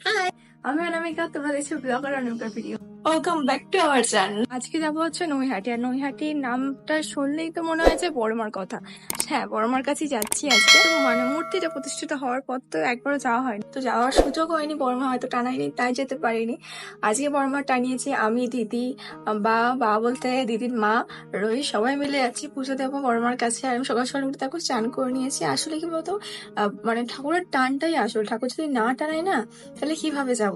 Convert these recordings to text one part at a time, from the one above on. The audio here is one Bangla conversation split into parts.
হাই আমি অনামিকা তোমরা দেখছ blogger অনামিকার video welcome back to our channel আজকে যাব হচ্ছে নৈহাটি, আর নৈহাটির নামটা শুনলেই তো মনে হয়েছে বড়মার কথা। হ্যাঁ বড়মার কাছেই যাচ্ছি আজকে। তো মানে মূর্তিটা প্রতিষ্ঠিত হওয়ার পর তো একবারও যাওয়া হয়নি। তো যাওয়ার সুযোগ হয়নি, বড়মা হয়তো টানায়নি তাই যেতে পারিনি। আজকে বড়মা টানিয়েছি আমি, দিদি, বা বাবা বলতে দিদির মা রোহি সবাই মিলে যাচ্ছি পুজো দেবো বড়মার কাছে। আর আমি সকাল সকাল উঠে তাকে চান করে নিয়েছি। আসলে কি বলতো মানে ঠাকুরের টানটাই আসল। ঠাকুর যদি না টানায় না, তাহলে কীভাবে যাব?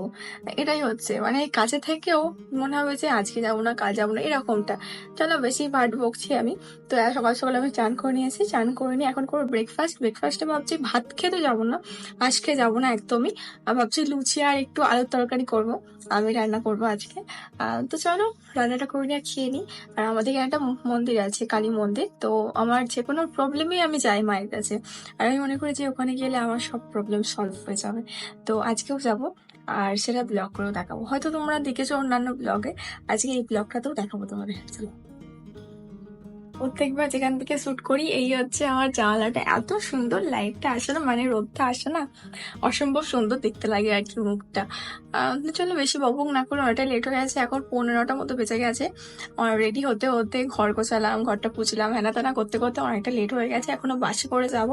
এটাই হচ্ছে। মানে কাছে থেকেও মনে হবে যে আজকে যাব না, কাল যাব না, এরকমটা। চলো, বেশি বাট বকছি আমি। তো সকাল সকাল আমি চান করে নিয়েছি, চান করে নিয়ে এখন করব ব্রেকফাস্ট ব্রেকফাস্টে ভাবছি ভাত খেতে যাব না আজকে যাব না একদমই। আর ভাবছি লুচি আর একটু আলুর তরকারি করব, আমি রান্না করব আজকে। তো চলো, রান্নাটা করে নিয়ে খেয়ে নিই। আর আমাদের এখানে একটা মন্দির আছে, কালী মন্দির। তো আমার যে কোনো প্রবলেমই আমি যাই মায়ের কাছে। আর আমি মনে করি যে ওখানে গেলে আমার সব প্রবলেম সলভ হয়ে যাবে। তো আজকেও যাব। আর সেটা ব্লগ করেও দেখাবো। হয়তো তোমরা দেখেছ অন্যান্য ব্লগে আজকে এই ব্লগটাতেও দেখাবো তোমাদের। চলো। প্রত্যেকবার যেখান থেকে শুট করি, এই হচ্ছে আমার জানালাটা। এত সুন্দর লাইটটা আসে না মানে রোদটা আসে না। অসম্ভব সুন্দর দেখতে লাগে আর কি মুখটা। চলো বেশি বকবক না করে অনেকটা লেট হয়ে গেছে, এখন পনেরোটা মতো বেঁচে গেছে। রেডি হতে হতে ঘর গোছালাম, ঘরটা পুছলাম হেনা তেনা করতে করতে অনেকটা লেট হয়ে গেছে, এখনও বাসে করে যাব।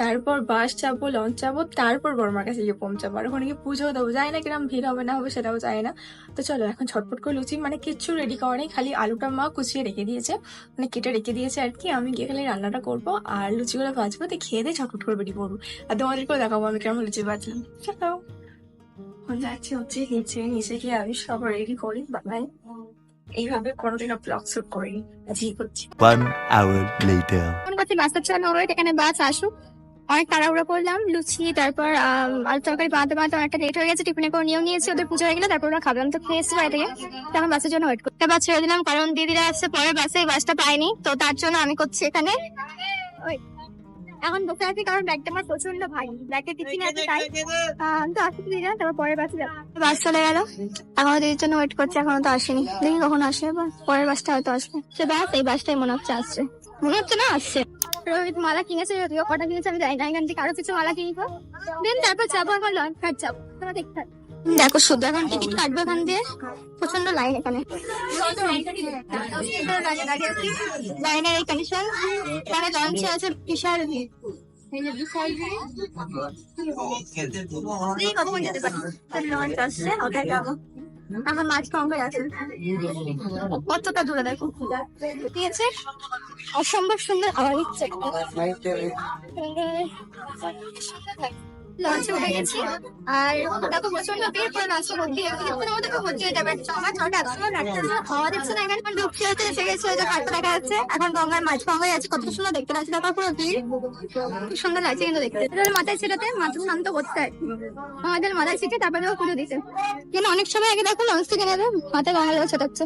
তারপর বাস যাব লঞ্চ যাব, তারপর বর্মার কাছে গিয়ে পৌঁছাবো। আর ওখানে গিয়ে পুজো দেবো জানি না কিরম ভিড় হবে না হবে সেটাও জানি না। তো চলো এখন ছটপট করে লুচি মানে কিচ্ছু রেডি করা নেই, খালি আলুটা মা কুচিয়ে রেখে দিয়েছে মানে কেটে রেখে দিয়েছে আর কি আমি গিয়ে খালি রান্নাটা করব আর লুচিগুলো ভাজবো তো খেয়ে দিয়ে ছটফট করে বেরিয়ে পড়ব। আর তোমাদেরকেও দেখাবো আমি কেমন লুচি ভাজলাম। চলো এখন যাচ্ছি হচ্ছে নিচে নিচে গিয়ে আমি সব রেডি করি বাবাই। এইভাবে কোনোদিনও ব্লগ শুট করিনি আজই করছি। ওয়ান আওয়ার লেটার কোন করছি বাসের জন্য রয়েছে এখানে বাস আসুক। অনেক তাড়াহুড়ো করলাম, লুচি, তারপর আলু তরকারি বানাতে বানাতে অনেকটা লেট হয়ে গেছে টিফিনে করে নিয়েও নিয়েছি, ওদের পুজো হয়ে গেলে, তারপর ওরা খাবেন তো খেয়ে এসেছি বাড়ি থেকে। তো এখন বাসের জন্য ওয়েট করতে বাস ছেড়ে দিলাম, কারণ দিদিরা আসছে পরের বাসে বাসটা পাইনি তো তার জন্য আমি করছি এখানে। এখন বসে আছি, কারণ ব্যাগটা আমার প্রচণ্ড ভারী ব্যাগটা টিফিন আছে, তাই তো আসতে দিদি তারপর পরের বাসে বাস চলে গেল, এখনও দিদির জন্য ওয়েট করছি, এখনও তো আসেনি। দেখি কখন আসে পরের বাসটা হয়তো আসবে। সে বাস এই বাসটাই মনে হচ্ছে আসছে। মনে হচ্ছে না? আসছে। রোহিত মালা কিনেছে যদিও কটা কিনেছে আমি জানি না। এখান থেকে আরও কিছু মালা কিনবো। দেন তারপর যাব আমার লঞ্চ ঘাট যাব। তোমরা দেখতে দেখো শুধু এখন টিকিট কাটবো এখান দিয়ে। প্রচণ্ড লাইন এখানে। লাইনের এই কন্ডিশন এখানে লঞ্চে আছে বিশাল। ভিড় যেতে পারি? লঞ্চ আসছে ওটাই যাব। আমার মাছ কঙ্গে আছে। কতটা দূরে দেখো ঠিক অসম্ভব সুন্দর আওয়াজ হচ্ছে লঞ্চে উঠে গেছি। আর দেখো প্রচণ্ড হয়ে গেছে কোনো মতো ভর্তি হয়ে যাবে ছটা হাওয়া না, এখানে হচ্ছে এসে গেছে দেখা যাচ্ছে, এখন গঙ্গার মাছ গঙ্গায় আছে কত সুন্দর দেখতে লাগছে, দেখো পুরো ভিড়। খুব সুন্দর লাগছে কিন্তু দেখতে। মাথায় ছিটাতে মাথা শান্ত করতে হয়। আমাদের মাথায় ছিটে তারপরে ও পুজো দিতে। অনেক সময় আগে দেখো লঞ্চ থেকে নেবে মাথায় গঙ্গা জল ছেটাচ্ছে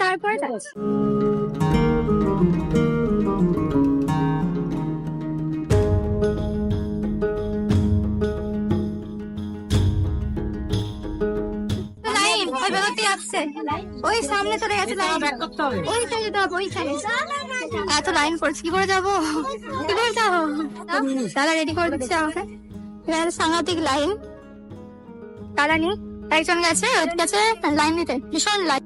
তারপরে যাচ্ছে। বেরোতে ওই সামনে চলে গেছে লাইন। ওই সাইডে যেতে ওই সাইডে। এত লাইন পড়ছে কি করে যাব? কি করে যাব? দাদা রেডি করে দিচ্ছে আমাকে? সাংঘাতিক লাইন। দাদা নি একজন গেছে ওই গেছে লাইন দিতে। ভীষণ লাইন।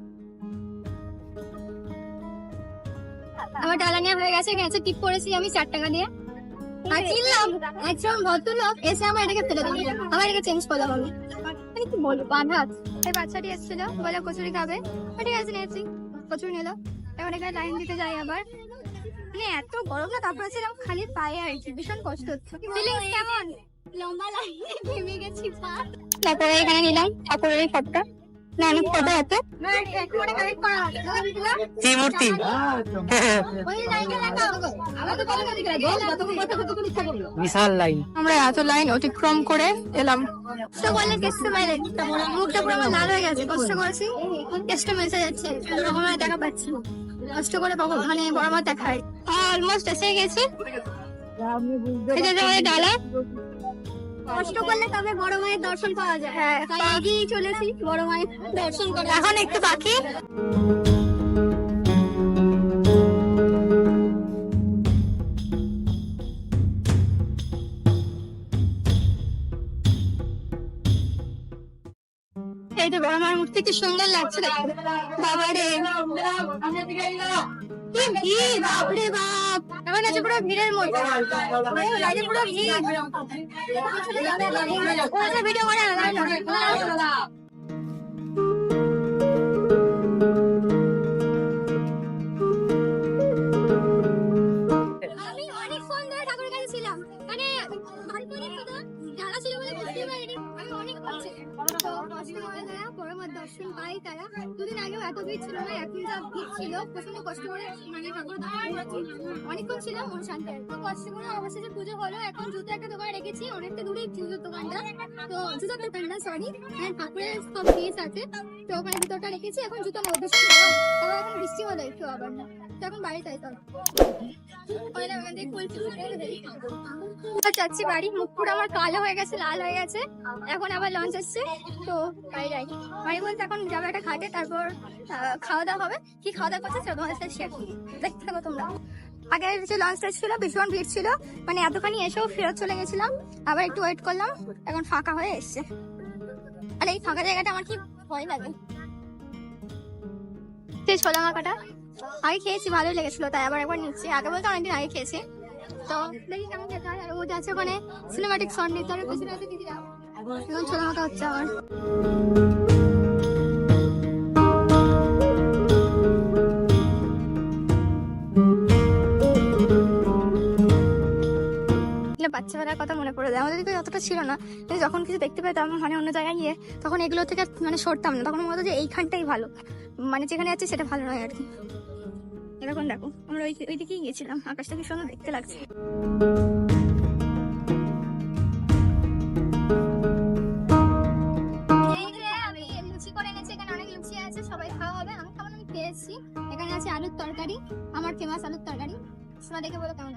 আমার ডালা নিয়ে হয়ে গেছে গেছে টিপ করেছি আমি চার টাকা দিয়ে। আর কিনলাম একজন ভদ্রলোক এসে আমার এটাকে ফেলে দিল। আমার এটাকে চেঞ্জ করলাম আমি মানে কি বলব বাঁধাত এই বাচ্চাটি এসেছিল, বলে কচুরি খাবে। ঠিক আছে নিয়েছি? কচুরি নিল এখন এখানে লাইন দিতে যাই আবার। মানে এত গরম না, তারপরে ছিলাম খালি পায়ে আর কি, ভীষণ কষ্ট হচ্ছে। ফিলিংস কেমন? লম্বা লাইনে ঘেমে গেছি পা তারপরে এখানে নিলাম, ঠাকুরের ফটোটা না অনেক ফটো আছে কি বিশাল লাইন আমরা এত লাইন অতিক্রম করে এলাম। তো বললে কেসটা বাইরে। মুখটা পুরো আমার লাল হয়ে গেছে কষ্ট করেছি। কেসটা মেসে যাচ্ছে দেখা পাচ্ছি না। কষ্ট করে বাবা মানে বড় মা দেখায়। অলমোস্ট এসে গেছি। এটা যে ডালা? কষ্ট করলে তবে বড় মায়ের দর্শন পাওয়া যায় হ্যাঁ তাই এগিয়ে চলেছি বড় মায়ের দর্শন করা এখন একটু বাকি আমার মুখটা থেকে সুন্দর লাগছে বাবা বাবারে বাপরে বাপ এখন আছে পুরো ভিড়ের মধ্যে। লাইনে পুরো ভিড়। ভিডিও করে মানে দর্শন পাই তারা দুদিন আগেও এত ভিড় ছিল না এখন যা ভিড় ছিল প্রচণ্ড কষ্ট করে মানে ঠাকুর অনেকক্ষণ ছিলাম ওর সাথে তো কষ্ট করে অবশেষে পুজো হলো, এখন জুতো একটা দোকান রেখেছি। অনেকটা দূরে জুতোর দোকানটা। তো জুতোর দোকানটা সরি হ্যাঁ ঠাকুরের সব কেস আছে। তো ওখানে জুতোটা রেখেছি, এখন জুতো মধ্যে এখন বৃষ্টি হলো, একটু আবার। না এখন বাড়ি পয়লা যাচ্ছি বাড়ি, মুখ পুরো আমার কালো হয়ে গেছে, লাল হয়ে গেছে। এখন আবার লঞ্চ আসছে, তো বাড়ি যাই। বাড়ি বলতে এখন যাব একটা ঘাটে তারপর খাওয়া দাওয়া হবে। কি খাওয়া দাওয়া করছে তোমাদের সাথে শেয়ার দেখতে থাকো তোমরা। আগে যে লঞ্চটা ছিল, ভীষণ ভিড় ছিল। মানে এতখানি এসেও ফেরত চলে গেছিলাম। আবার একটু ওয়েট করলাম, এখন ফাঁকা হয়ে এসছে। আর এই ফাঁকা জায়গাটা আমার কি ভয় লাগে? সেই ছোলা মাখাটা। আগে খেয়েছি, ভালোই লেগেছিল তাই আবার একবার নিচ্ছি। আগে বলতে অনেকদিন আগে খেয়েছি। তো দেখি কেমন খেতে হয়। আর ওটা আছে ওখানে সিনেমাটিক সন নিতে হবে পেছনে আছে দিদিরা এখন ছোলা মাখা হচ্ছে আমার বাচ্চাবেলার কথা মনে পড়ে যায়। আমাদের দিকে অতটা ছিল না। কিন্তু যখন কিছু দেখতে পেতাম মানে অন্য জায়গায় গিয়ে, তখন এগুলো থেকে মানে সরতাম না। তখন মনে হতো যে এইখানটাই ভালো। মানে যেখানে আছে সেটা ভালো নয় আর কি। এরকম দেখো, আমরা ওই ওই দিকেই গেছিলাম আকাশটা কি সুন্দর দেখতে লাগছে। এখানে আছে আলুর তরকারি, আমার ফেমাস আলুর তরকারি। দেখে বলো কেমন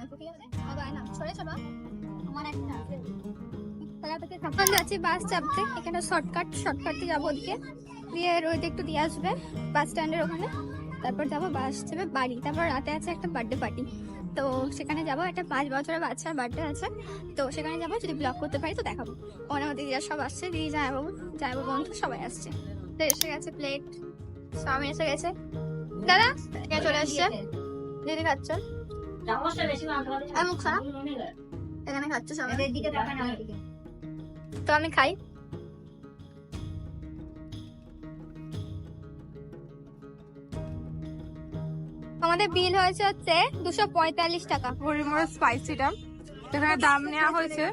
যাচ্ছি বাস চাপতে, এখানে শর্টকাট যাব ওদিকে। দিয়ে রোদে একটু দিয়ে আসবে বাস স্ট্যান্ডের ওখানে। তারপর যাব বাস যাবে বাড়ি। তারপর রাতে আছে একটা বার্থডে পার্টি তো সেখানে যাব, একটা পাঁচ বছরের বাচ্চার বার্থডে আছে। তো সেখানে যাব, যদি ব্লগ করতে পারি তো দেখাবো। আমার দিদিরা সব আসছে দিদি জামাইবাবু জামাইবাবু বন্ধু সবাই আসছে। তো এসে গেছে প্লেট চাউমিন এসে গেছে। দাদা চলে আসছে? দিদি খাচ্ছ। এখানে খাচ্ছ সবাই। তো আমি খাই। আমাদের বিল হয়েছে হচ্ছে দুশো পঁয়তাল্লিশ টাকা। হরিমোড়া স্পাইসিটা যেখানে দাম নেওয়া হয়েছে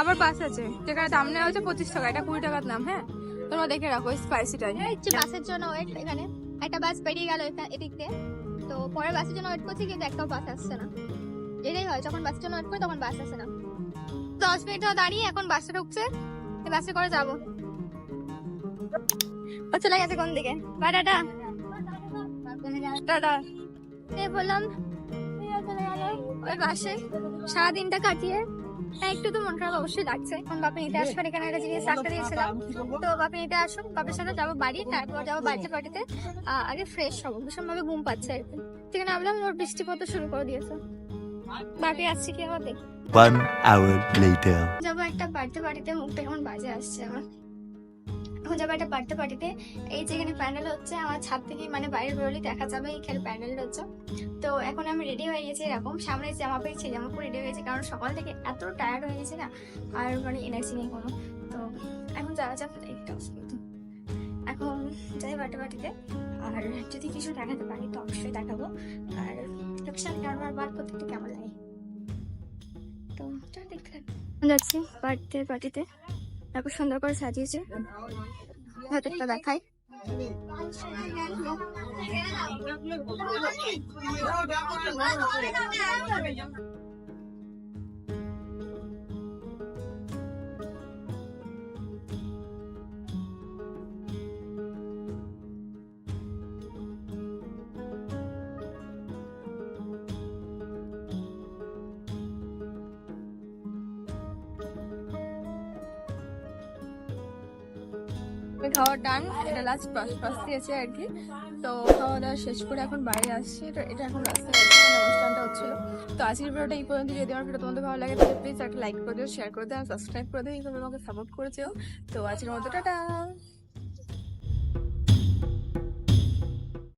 আবার বাস আছে। যেখানে দাম নেওয়া হয়েছে পঁচিশ টাকা এটা কুড়ি টাকার দাম হ্যাঁ? তোমরা দেখে রাখো স্পাইসিটা বাসের জন্য ওয়েট এখানে। একটা বাস বেরিয়ে গেল এদিক দিয়ে। তো পরে বাসের জন্য ওয়েট করছি কিন্তু একটাও বাস আসছে না। এটাই হয় যখন বাসের জন্য ওয়েট করি তখন বাস আসে না। দশ মিনিট দাঁড়িয়ে এখন বাসে ঢুকছে এই বাসে করে যাব। ও চলে গেছে কোন দিকে? বা টাটা। টাটা। বললাম ওই বাসে সারাদিনটা কাটিয়ে হ্যাঁ, একটু তো মন খারাপ অবশ্যই লাগছে। এখন বাপে নিতে আসবেন এখানে একটা জিনিস রাখতে দিয়েছিলাম। তো বাপে নিতে আসুন বাপের সাথে যাব বাড়ি তারপর যাব বাড়িতে বাড়িতে আগে ফ্রেশ হব। ভীষণ ভাবে ঘুম পাচ্ছে আর কি। থেকে নামলাম ওর বৃষ্টি পড়তে শুরু করে দিয়েছে। বাপি আসছে কি আবার দেখি। One hour later. যাব একটা বার্থডে পার্টিতে মুখটা কেমন বাজে আসছে আমার। একটা বার্থডে পার্টিতে এই যে এখানে প্যান্ডেল হচ্ছে, আমার ছাদ থেকে মানে বাইরে বেরোলে দেখা যাবে এখানে প্যান্ডেল হচ্ছে। তো এখন আমি রেডি হয়ে গেছি এরকম। সামনে জামা পেয়েছি জামা পরে রেডি হয়ে গেছি, কারণ সকাল থেকে এত টায়ার্ড হয়ে গেছে না, আর মানে এনার্জি নেই কোনো। তো এখন যাওয়া যাক একটা অসুবিধা এখন যাই বার্থডে পার্টিতে আর যদি কিছু দেখাতে পারি, তো অবশ্যই দেখাবো। আর লোকেশন কারবার বার করতে একটু কেমন লাগে। তো দেখতে যাচ্ছি বার্থডে পার্টিতে তারপর সুন্দর করে সাজিয়েছে। ভেতরটা দেখাই। আমি খাওয়া ডান এটা লাস্ট পাস পাস দিয়েছে আর কি। তো খাওয়া দাওয়া শেষ করে এখন বাইরে আসছি। তো এটা এখন রাস্তায় অনুষ্ঠানটা হচ্ছিল তো আজকের ভিডিওটা এই পর্যন্ত। যদি আমার ভিডিও তোমাদের ভালো লাগে, তাহলে প্লিজ একটা লাইক করে দিও শেয়ার করে দিও সাবস্ক্রাইব করে দিও। এইভাবে আমাকে সাপোর্ট করেছেও তো আজকের মতো, টাটা!